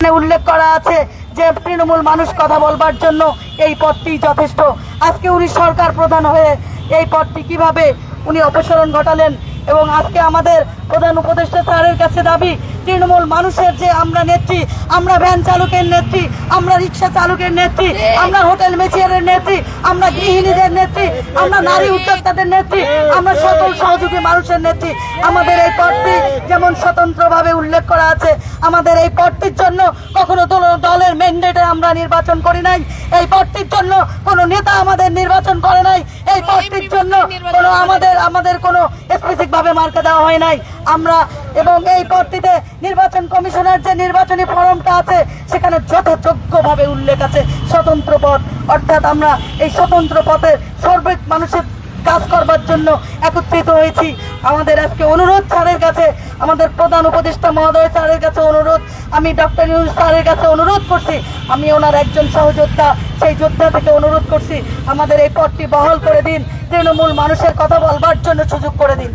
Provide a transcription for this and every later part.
এখানে উল্লেখ করা আছে যে তৃণমূল মানুষ কথা বলবার জন্য এই পদটি যথেষ্ট। আজকে উনি সরকার প্রধান হয়ে এই পদটি কীভাবে উনি অপসারণ ঘটালেন এবং আজকে আমাদের প্রধান উপদেষ্টা স্যারের কাছে দাবি, তৃণমূল মানুষের যে আমরা নেত্রী, আমরা ভ্যান চালকের নেত্রী, আমরা রিক্সা চালকের নেত্রী, আমরা হোটেল মেচিয়ারের নেত্রী, আমরা গৃহিণীদের নেত্রী, আমরা নারী উদ্যোক্তাদের নেত্রী, আমরা সকল সহযোগী মানুষের নেত্রী, আমাদের এই পদটি যেমন স্বতন্ত্রভাবে উল্লেখ করা আছে, আমাদের এই পদটির জন্য কখনো দল- দলের ম্যান্ডেটে আমরা নির্বাচন করি নাই, এই পদটির জন্য কোনো নেতা আমাদের নির্বাচন করে নাই, এই পদটির জন্য কোনো আমাদের আমাদের কোনো স্পেসিফিক ভাবে মার্কা দেওয়া হয় নাই। আমরা এবং এই পদটিতে নির্বাচন কমিশনের যে নির্বাচনী ফরমটা আছে, সেখানে যথাযোগ্যভাবে উল্লেখ আছে স্বতন্ত্র পথ। অর্থাৎ আমরা এই স্বতন্ত্র পথে সর্বিক মানুষের কাজ করবার জন্য একত্রিত হয়েছি। আমাদের আজকে অনুরোধ স্যারের কাছে আমাদের প্রধান উপদেষ্টা মহোদয় স্যারের কাছে অনুরোধ আমি ডক্টর ইউনুস স্যারের কাছে অনুরোধ করছি আমি ওনার একজন সহযোদ্ধা সেই যোদ্ধা থেকে অনুরোধ করছি আমাদের এই পদটি বহাল করে দিন তৃণমূল মানুষের কথা বলবার জন্য সুযোগ করে দিন।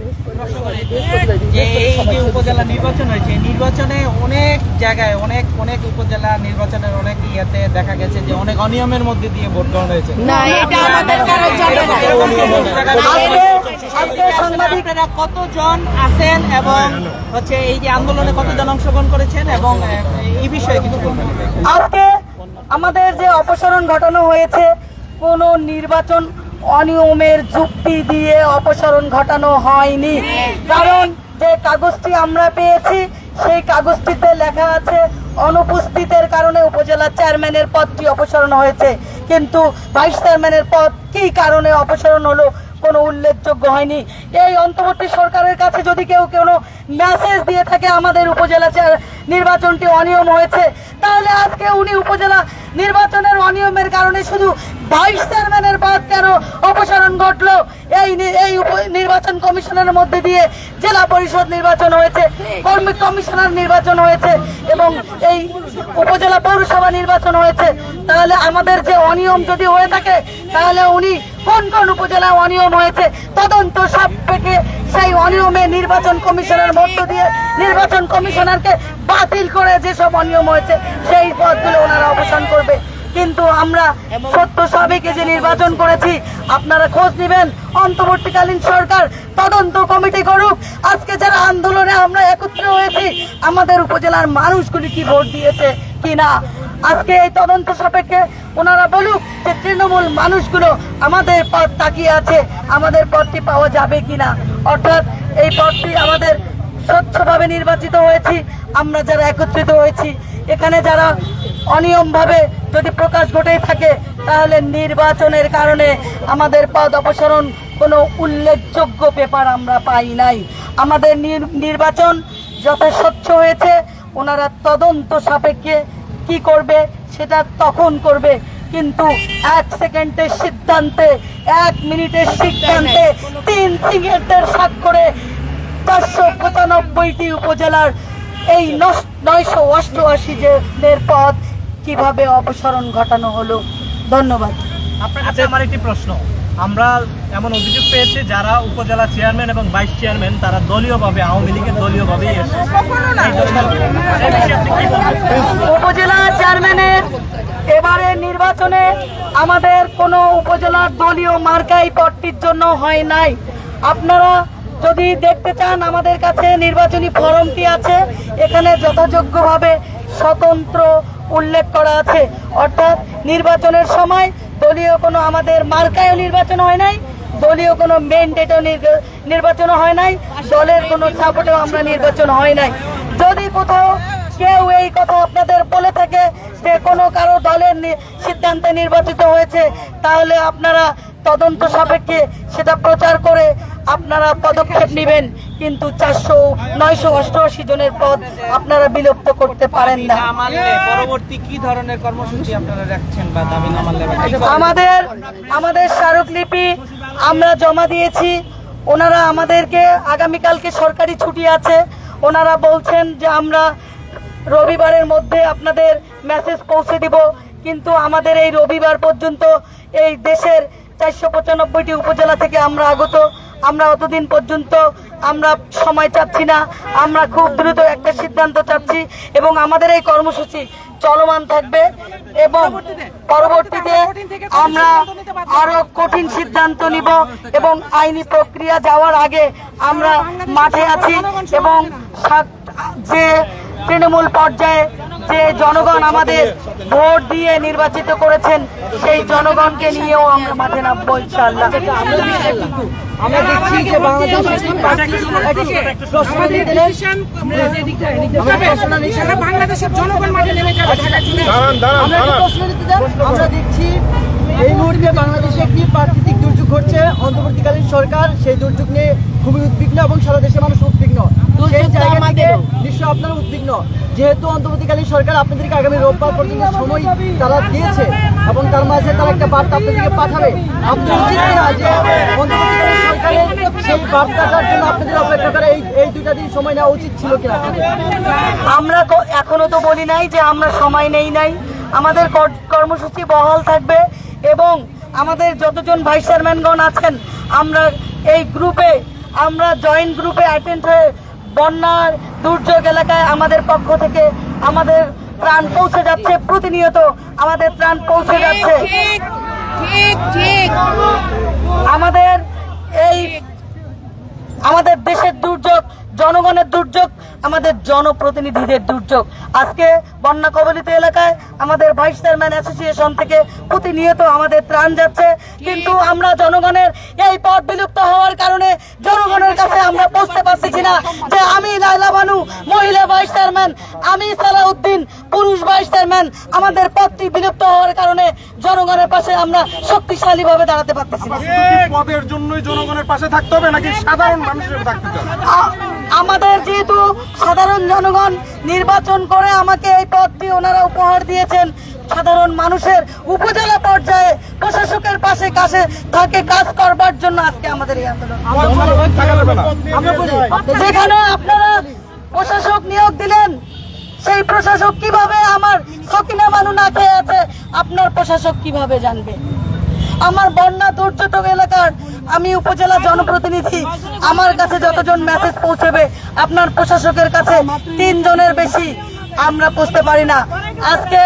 যে এই যে উপজেলা নির্বাচন হয়েছে নির্বাচনে অনেক জায়গায় অনেক অনেক উপজেলা নির্বাচনের অনেক ইয়েতে দেখা গেছে যে অনেক অনিয়মের মধ্যে দিয়ে ভোট গ্রহণ হয়েছে। না এটা আমাদের কারও জানা নাই আজকে আজকে সাংবাদিক আপনারা কতজন আছেন এবং হচ্ছে এই যে আন্দোলনে কতজন অংশগ্রহণ করেছেন এবং এই বিষয়ে আজকে আমাদের যে অপসারণ ঘটানো হয়েছে কোন নির্বাচন অনিয়মের যুক্তি দিয়ে অপসারণ ঘটানো হয়নি। কারণ যে কাগজটি আমরা পেয়েছি সেই কাগজটিতে লেখা আছে অনুপস্থিতের কারণে উপজেলা চেয়ারম্যানের পদটি অপসারণ হয়েছে। কিন্তু ভাইস চেয়ারম্যানের পদ কী কারণে অপসারণ হলো কোনো উল্লেখযোগ্য হয়নি। এই অন্তর্বর্তী সরকারের কাছে যদি কেউ কোনো মেসেজ দিয়ে থাকে আমাদের উপজেলা নির্বাচনটি অনিয়ম হয়েছে, তাহলে আজকে উনি উপজেলা নির্বাচনের অনিয়মের কারণে শুধু ভাইস চেয়ারম্যানের পদ কেন অপসারণ ঘটলো? এই এই নির্বাচন কমিশনের মধ্যে দিয়ে জেলা পরিষদ নির্বাচন হয়েছে, কর্মী কমিশনার নির্বাচন হয়েছে এবং এই উপজেলা পৌরসভা নির্বাচন হয়েছে। তাহলে আমাদের যে অনিয়ম যদি হয়ে থাকে, তাহলে উনি কোন কোন উপজেলায় অনিয়ম হয়েছে, তদন্ত সাপেক্ষে সেই অনিয়মে নির্বাচন কমিশনের মধ্য দিয়ে নির্বাচন কমিশনারকে বাতিল করে যেসব অনিয়ম হয়েছে, সেই পদগুলো ওনারা অবসান করবে। কিন্তু আমরা সত্য সাবেকে যে নির্বাচন করেছি, আপনারা খোঁজ নেবেন। অন্তর্বর্তীকালীন সরকার তদন্ত কমিটি করুক। আজকে যারা আন্দোলনে আমরা একত্র হয়েছি, আমাদের উপজেলার মানুষগুলি কি ভোট দিয়েছে কি না আজকে এই তদন্ত সাপেক্ষে ওনারা বলুক যে তৃণমূল মানুষগুলো আমাদের পদ তাকিয়ে আছে, আমাদের পদটি পাওয়া যাবে কিনা। অর্থাৎ এই পদটি আমাদের স্বচ্ছভাবে নির্বাচিত হয়েছি, আমরা যারা একত্রিত হয়েছি, এখানে যারা অনিয়মভাবে যদি প্রকাশ ঘটেই থাকে, তাহলে নির্বাচনের কারণে আমাদের পদ অপসারণ কোনো উল্লেখযোগ্য পেপার আমরা পাই নাই। আমাদের নির- নির্বাচন যত স্বচ্ছ হয়েছে, ওনারা তদন্ত সাপেক্ষে কি করবে সেটা তখন করবে, কিন্তু এক সেকেন্ডের সিদ্ধান্তে, এক মিনিটের সিদ্ধান্তে তিন সিগারেটের স্বাক্ষরে চারশো পঁচানব্বইটি উপজেলার এই নয়শো অষ্টআশি জনের পদ কীভাবে অপসারণ ঘটানো হলো? ধন্যবাদ। আপনার আমার একটি প্রশ্ন। আমরা এমন অভিযোগ পেয়েছি যারা উপজেলা চেয়ারম্যান এবং ভাইস চেয়ারম্যান তারা দলীয়ভাবে আওয়ামী লীগের দলীয়ভাবেই এসেছে। এই দলীয়- এই বিষয়ে আপনি কি বলবেন? উপজেলা চেয়ারম্যানের এবারে নির্বাচনে আমাদের কোনো উপজেলার দলীয় মার্কাই পদটির জন্য হয় নাই। আপনারা যদি দেখতে চান আমাদের কাছে নির্বাচনী ফরমটি আছে। এখানে যথাযোগ্যভাবে স্বতন্ত্র উল্লেখ করা আছে। অর্থাৎ নির্বাচনের সময় দলীয় কোনো আমাদের মার্কায়ও নির্বাচন হয় নাই, দলীয় কোনো মেন্ডেটও নির্বাচন হয় নাই, দলের কোনো সাপোর্টেও আমরা নির্বাচন হয় নাই। যদি কোথাও কেউ এই কথা আপনাদের বলে থাকে যে কোনো কারও দলের সিদ্ধান্তে নির্বাচিত হয়েছে, তাহলে আপনারা তদন্ত সাপেক্ষে সেটা প্রচার করে আপনারা পদক্ষেপ নেবেন কিন্তু চারশো নয়শো অষ্টআশি জনের পদ আপনারা বিলুপ্ত করতে পারেন না। পরবর্তী কি ধরনের কর্মসূচি আপনারা রাখছেন বা দাবি করবেন? আমাদের আমাদের স্মারকলিপি আমরা জমা দিয়েছি। ওনারা আমাদেরকে আগামীকালকে সরকারি ছুটি আছে। ওনারা বলছেন যে আমরা রবিবারের মধ্যে আপনাদের মেসেজ পৌঁছে দিব কিন্তু আমাদের এই রবিবার পর্যন্ত এই দেশের চারশো পঁচানব্বইটি উপজেলা থেকে আমরা আগত। আমরা অতদিন পর্যন্ত আমরা সময় চাচ্ছি না। আমরা খুব দ্রুত একটা সিদ্ধান্ত চাচ্ছি এবং আমাদের এই কর্মসূচি চলমান থাকবে এবং পরবর্তীতে আমরা আরও কঠিন সিদ্ধান্ত নিব এবং আইনি প্রক্রিয়া যাওয়ার আগে আমরা মাঠে আছি এবং যে তৃণমূল পর্যায়ে যে জনগণ আমাদের ভোট দিয়ে নির্বাচিত করেছেন সেই জনগণকে নিয়েও আমরা মাঠে নামবো ইনশাআল্লাহ। আমরা দেখছি যে বাংলাদেশের জনগণ মাঠে নেমে যাবে আমরা দেখছি এই মুহূর্তে বাংলাদেশে একটি প্রাকৃতিক দুর্যোগ ঘটছে। অন্তর্বর্তীকালীন সরকার সেই দুর্যোগ নিয়ে খুবই উদ্বিগ্ন এবং সারা দেশের মানুষ উদ্বিগ্ন। সেই জায়গা থেকে নিশ্চয় আপনারা উদ্বিগ্ন। যেহেতু অন্তর্বর্তীকালীন সরকার আপনাদেরকে আগামী রোববার পর্যন্ত সময় তারা দিয়েছে এবং তার মাঝে তারা একটা বার্তা আপনাদেরকে পাঠাবে। আপনি উচিত কিনা যে অন্তর্বর্তীকালীন সরকারের সেই বার্তাটার জন্য আপনাদের অপেক্ষা করে এই এই দুইটা দিন সময় নেওয়া উচিত ছিল কিনা? আমরা তো- এখনও তো বলি নাই যে আমরা সময় নেই নাই। আমাদের কর- কর্মসূচি বহাল থাকবে। এবং আমাদের যতজন ভাইস চেয়ারম্যানগণ আছেন আমরা এই গ্রুপে আমরা জয়েন্ট গ্রুপে অ্যাটেন্ড হয়ে বন্যার দুর্যোগ এলাকায় আমাদের পক্ষ থেকে আমাদের ত্রাণ পৌঁছে যাচ্ছে প্রতিনিয়ত আমাদের ত্রাণ পৌঁছে যাচ্ছে। ঠিক ঠিক ঠিক। আমাদের এই আমাদের দেশের জনগণের দুর্যোগ আমাদের জনপ্রতিনিধিদের দুর্যোগ। আজকে বন্যা কবলিত এলাকায় আমাদের ভাইস চেয়ারম্যান অ্যাসোসিয়েশন থেকে প্রতিনিয়ত আমাদের ত্রাণ যাচ্ছে। কিন্তু আমরা জনগণের এই পথ বিলুপ্ত হওয়ার কারণে জনগণের কাছে আমরা পৌঁছতে পারছি না যে আমি লাইলা বানু মহিলা ভাইস চেয়ারম্যান আমি সালাউদ্দিন পুরুষ ভাইস চেয়ারম্যান। আমাদের পথটি বিলুপ্ত হওয়ার কারণে জনগণের পাশে আমরা শক্তিশালী ভাবে দাঁড়াতে পারতেছি না। পদের জন্যই জনগণের পাশে থাকতে হবে নাকি সাধারণ মানুষের থাকতে হবে? আমাদের যেহেতু সাধারণ জনগণ নির্বাচন করে আমাকে এই পদটি ওনারা উপহার দিয়েছেন, সাধারণ মানুষের উপজেলা পর্যায়ে প্রশাসকের পাশে কাছে থাকে কাজ করবার জন্য আজকে আমাদের এই আন্দোলন। যেখানে আপনারা প্রশাসক নিয়োগ দিলেন, সেই প্রশাসক কীভাবে আমার সকিনা মানু না খেয়ে আছে, আপনার প্রশাসক কীভাবে জানবে? আমার বন্যা দুর্যোগ এলাকার আমি উপজেলা জনপ্রতিনিধি। আমার কাছে যতজন মেসেজ পৌঁছবে, আপনার প্রশাসকের কাছে তিনজনের বেশি আমরা পৌঁছতে পারি না। আজকে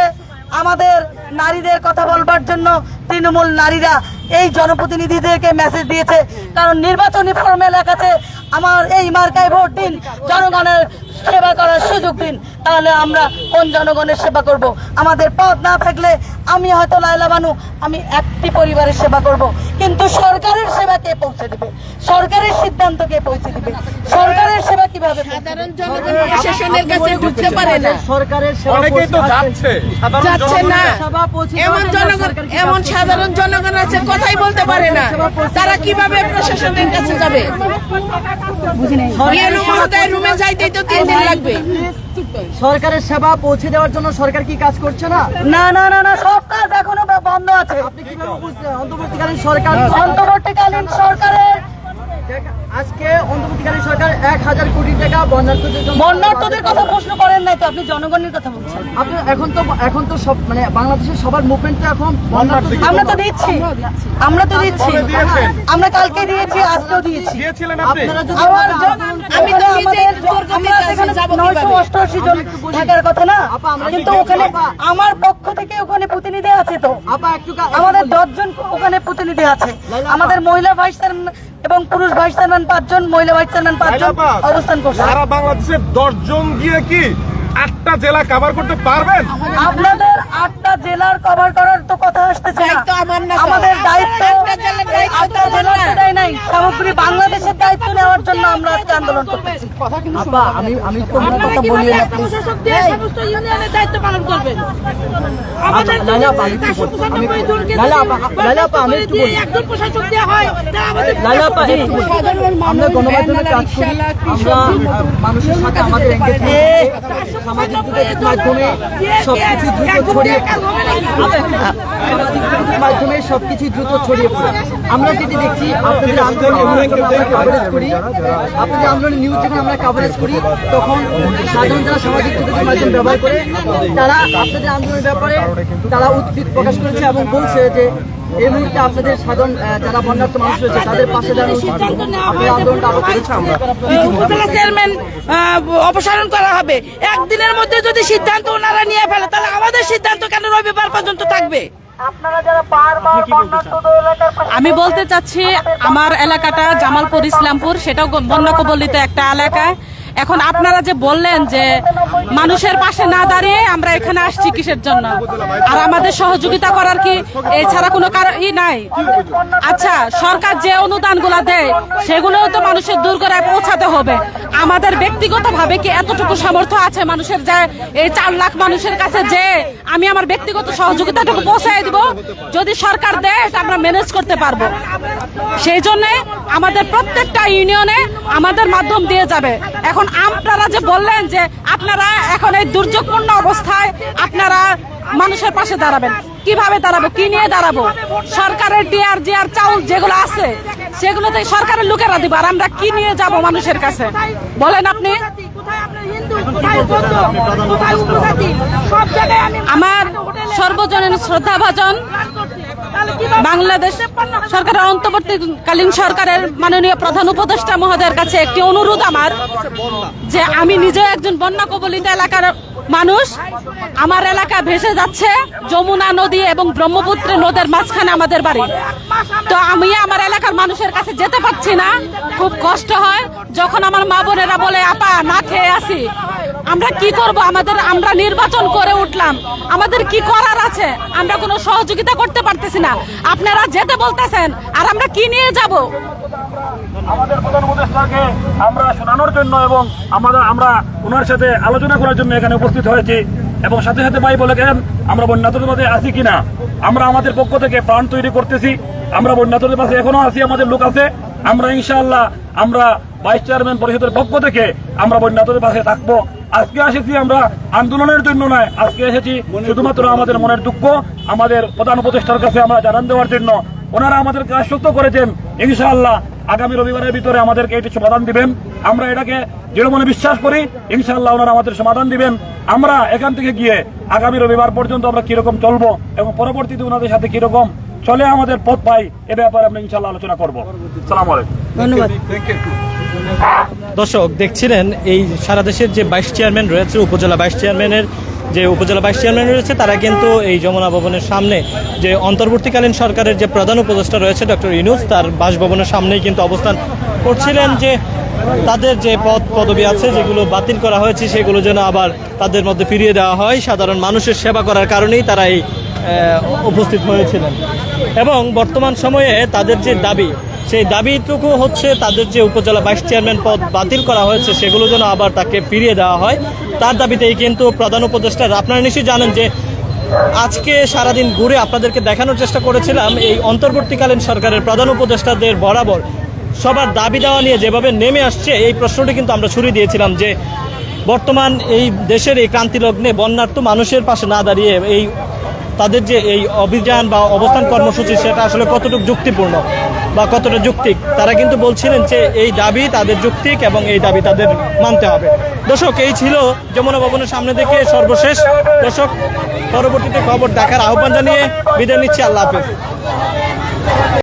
আমাদের নারীদের কথা বলবার জন্য তৃণমূল নারীরা এই জনপ্রতিনিধিদেরকে মেসেজ দিয়েছে। কারণ নির্বাচনী ফর্মে লেখাছে আমার এই মার্কায় ভোট দিন জনগণের সেবা করার সুযোগ দিন তাহলে আমরা কোন জনগণের সেবা করব? আমাদের পথ না থাকলে আমি হয়তো লাইলা বানু আমি একটি পরিবারের সেবা করব। কিন্তু সরকারের সেবা কে পৌঁছে দিবে? সরকারের সিদ্ধান্ত কে পৌঁছে দিবে? সরকারের সেবা কীভাবে সাধারণ জনগণ প্রশাসনের কাছে ঢুকতে পারে না। সরকারের সেবা অনেকেই তো যাচ্ছে। সাধারণ যাচ্ছে না। জনগণের এমন জনগণ এমন সাধারণ জনগণ আছে কথাই বলতে পারে না। তারা কীভাবে প্রশাসনের কাছে যাবে? সরকারের সেবা পৌঁছে দেওয়ার জন্য সরকার কি কাজ করছে না? না না না না সব কাজ এখনও বন্ধ আছে। আপনি কীভাবে বুঝছেন অন্তর্বর্তীকালীন সরকার অন্তর্বর্তীকালীন সরকারের আজকে অন্তর্বর্তীকালীন সরকার এক হাজার কোটি টাকা বন্যার্থদের বন্যার্থদের কথা প্রশ্ন করেন নাই তো আপনি জনগণের কথা বলছেন। আপনি এখন তো এখন তো সব মানে বাংলাদেশের সবার মুভমেন্ট তো এখন আমরা তো দিচ্ছি। আমরা তো দিচ্ছি। আমরা কালকে দিয়েছি আজকেও দিয়েছি। আপনারা আমি তো? অষ্টআশি জন থাকার কথা না কিন্তু ওখানে আমার পক্ষ থেকে ওখানে প্রতিনিধি আছে তো। আমাদের দশজন ওখানে প্রতিনিধি আছে। আমাদের মহিলা ভাইস চেয়ারম্যান এবং পুরুষ ভাইস চেয়ারম্যান পাঁচজন মহিলা ভাইস চেয়ারম্যান পাঁচজন অবস্থান করছে। সারা বাংলাদেশের দশজন গিয়ে কি একটা জেলা কভার করতে পারবেন? আপনাদের আটটা জেলার কভার করার তো কথা আসতেছে না। দায়িত্ব আমার না তো। আমাদের দায়িত্ব আটটা জেলার দেয় নাই। সামগ্রী বাংলাদেশের দায়িত্ব নেওয়ার জন্য আমরা আজকে আন্দোলন করতেছি। আমি আমি কথা বলি না সমস্ত ইউনিয়নের দায়িত্ব পালন করবেন। একজন প্রশাসক দেওয়া হয় আমাদের। আমরা গণমাধ্যমে কাজ করি। আমরা মানুষের সাথে আমাদের সামাজিক মাধ্যমে সবকিছু দ্রুত মাধ্যমে সবকিছু দ্রুত ছড়িয়ে পড়ে। আমরা যেটি দেখছি আপনাদের আন্দোলনের নিউজ কাভারেজ করি, আপনাদের আন্দোলনের নিউজ যখন আমরা কাভারেজ করি, তখন সাধারণ যারা সামাজিক যোগাযোগ মাধ্যম ব্যবহার করে, তারা আপনাদের আন্দোলনের ব্যাপারে তারা উদ্ভিদ প্রকাশ করেছে এবং বলছে যে এই মুহূর্তে আপনাদের সাধারণ যারা বন্যার্থ মানুষ রয়েছে তাদের পাশে উপজেলা চেয়ারম্যান অপসারণ করা হবে। একদিনের মধ্যে যদি সিদ্ধান্ত ওনারা নিয়ে ফেলে তাহলে আমাদের সিদ্ধান্ত কেন রবিবার পর্যন্ত থাকবে? আমি বলতে চাচ্ছি আমার এলাকাটা জামালপুর ইসলামপুর সেটাও বন্যা কবলিত একটা এলাকা। এখন আপনারা যে বললেন যে মানুষের পাশে না দাঁড়িয়ে আমরা এখানে আসছি কিসের জন্য? আর আমাদের সহযোগিতা করার কি এছাড়া কোনো কারণ ই নাই? আচ্ছা সরকার যে অনুদানগুলো দেয়, সেগুলোও তো মানুষের দূর করে পৌঁছাতে হবে। আমাদের ব্যক্তিগতভাবে কি এতটুকু সামর্থ্য আছে মানুষের যে এই চার লাখ মানুষের কাছে যে আমি আমার ব্যক্তিগত সহযোগিতাটুকু পৌঁছায় দিব? যদি সরকার দেয়, এটা আমরা ম্যানেজ করতে পারব। সেই জন্য আমাদের প্রত্যেকটা ইউনিয়নে আমাদের মাধ্যম দিয়ে যাবে। এখন আপনারা যে বললেন যে আপনারা এখন এই দুর্যোগপূর্ণ অবস্থায় আপনারা মানুষের পাশে দাঁড়াবেন। কীভাবে দাঁড়াবো? কি নিয়ে দাঁড়াবো? সরকারের ডিআর জিআর চাউল যেগুলো আছে সেগুলোতে সরকারের লোকেরা দিব। আর আমরা কি নিয়ে যাব মানুষের কাছে? বলেন আপনি। আপনার আমার সর্বজনীন শ্রদ্ধাভাজন বাংলাদেশ সরকারের অন্তর্বর্তীকালীন সরকারের মাননীয় প্রধান উপদেষ্টা মহোদয়ের কাছে একটি অনুরোধ আমার যে আমি নিজে একজন বন্যা কবলিত এলাকার মানুষ। আমার এলাকা ভেসে যাচ্ছে যমুনা নদী এবং ব্রহ্মপুত্র নদের মাঝখানে আমাদের বাড়ি। তো আমি আমার এলাকার মানুষের কাছে যেতে পারছি না। খুব কষ্ট হয়। যখন আমার মা বোনেরা বলে, আপা, না খেয়ে আসি। আমরা কি করব? আমাদের আমরা নির্বাচন করে উঠলাম। আমাদের কি করার আছে? আমরা কোনো সহযোগিতা করতে পারতেছি না। আপনারা যেতে বলতেছেন, আর আমরা কি নিয়ে যাব? আমাদের প্রধান উপদেষ্টাকে আমরা শোনানোর জন্য এবং আমাদের আমরা ওনার সাথে আলোচনা করার জন্য এখানে উপস্থিত হয়েছি এবং সাথে সাথে ভাই বলে গেলেন, আমরা বন্যাতদের মাঝে আছি কিনা? আমরা আমাদের পক্ষ থেকে প্রাণ তৈরি করতেছি। আমরা বন্যাতদের মাঝে এখনও আছি, আমাদের লোক আছে। আমরা ইনশাআল্লাহ আমরা ভাইস চেয়ারম্যান পরিষদের পক্ষ থেকে আমরা বন্যাতদের পাশে থাকব। আজকে এসেছি আমরা আন্দোলনের জন্য নয় আজকে এসেছি শুধুমাত্র আমাদের মনের দুঃখ আমাদের প্রধান উপদেষ্টার কাছে আমরা জানান দেওয়ার জন্য। ওনারা আমাদেরকে আশ্বস্ত করেছেন ইনশাআল্লাহ আগামী রবিবারের ভিতরে আমাদেরকে এটি সমাধান দিবেন। আমরা এটাকে দৃঢ় মনে বিশ্বাস করি ইনশাআল্লাহ ওনারা আমাদের সমাধান দিবেন। আমরা এখান থেকে গিয়ে আগামী রবিবার পর্যন্ত আমরা কীরকম চলবো এবং পরবর্তীতে ওনাদের সাথে কীরকম চলে আমাদের পথ পাই এ ব্যাপারে আমরা ইনশাআল্লাহ আলোচনা করব। সালাম আলাইকুম। ধন্যবাদ। দর্শক, দেখছিলেন এই সারা দেশের যে ভাইস চেয়ারম্যান রয়েছে, উপজেলা ভাইস চেয়ারম্যানের যে উপজেলা ভাইস চেয়ারম্যান রয়েছে, তারা কিন্তু এই যমুনা ভবনের সামনে যে অন্তর্বর্তীকালীন সরকারের যে প্রধান উপদেষ্টা রয়েছে, ডক্টর ইনুস তার বাসভবনের সামনেই কিন্তু অবস্থান করছিলেন যে তাদের যে পদ পদবি আছে, যেগুলো বাতিল করা হয়েছে, সেগুলো যেন আবার তাদের মধ্যে ফিরিয়ে দেওয়া হয়। সাধারণ মানুষের সেবা করার কারণেই তারা এই উপস্থিত হয়েছিলেন। এবং বর্তমান সময়ে তাদের যে দাবি সেই দাবিটুকু হচ্ছে তাদের যে উপজেলা ভাইস চেয়ারম্যান পদ বাতিল করা হয়েছে, সেগুলো যেন আবার তাকে ফিরিয়ে দেওয়া হয়। তার দাবিতেই কিন্তু প্রধান উপদেষ্টা, আপনারা নিশ্চয়ই জানেন যে আজকে সারাদিন ঘুরে আপনাদেরকে দেখানোর চেষ্টা করেছিলাম, এই অন্তর্বর্তীকালীন সরকারের প্রধান উপদেষ্টাদের বরাবর। সবার দাবি দেওয়া নিয়ে যেভাবে নেমে আসছে, এই প্রশ্নটি কিন্তু আমরা ছুড়ে দিয়েছিলাম যে বর্তমান এই দেশের এই ক্রান্তি লগ্নে বন্যার্থ মানুষের পাশে না দাঁড়িয়ে এই তাদের যে এই অভিযান বা অবস্থান কর্মসূচি, সেটা আসলে কতটুকু যুক্তিপূর্ণ? বা কতটা যুক্তিক, তারা কিন্তু বলছিলেন যে এই দাবি তাদের যুক্তিক এবং এই দাবি তাদের মানতে হবে। দর্শক, এই ছিল যমুনা ভবনের সামনে থেকে সর্বশেষ। দর্শক, পরবর্তীতে খবর দেখার আহ্বান জানিয়ে বিদায় নিচ্ছি। আল্লাহ হাফেজ।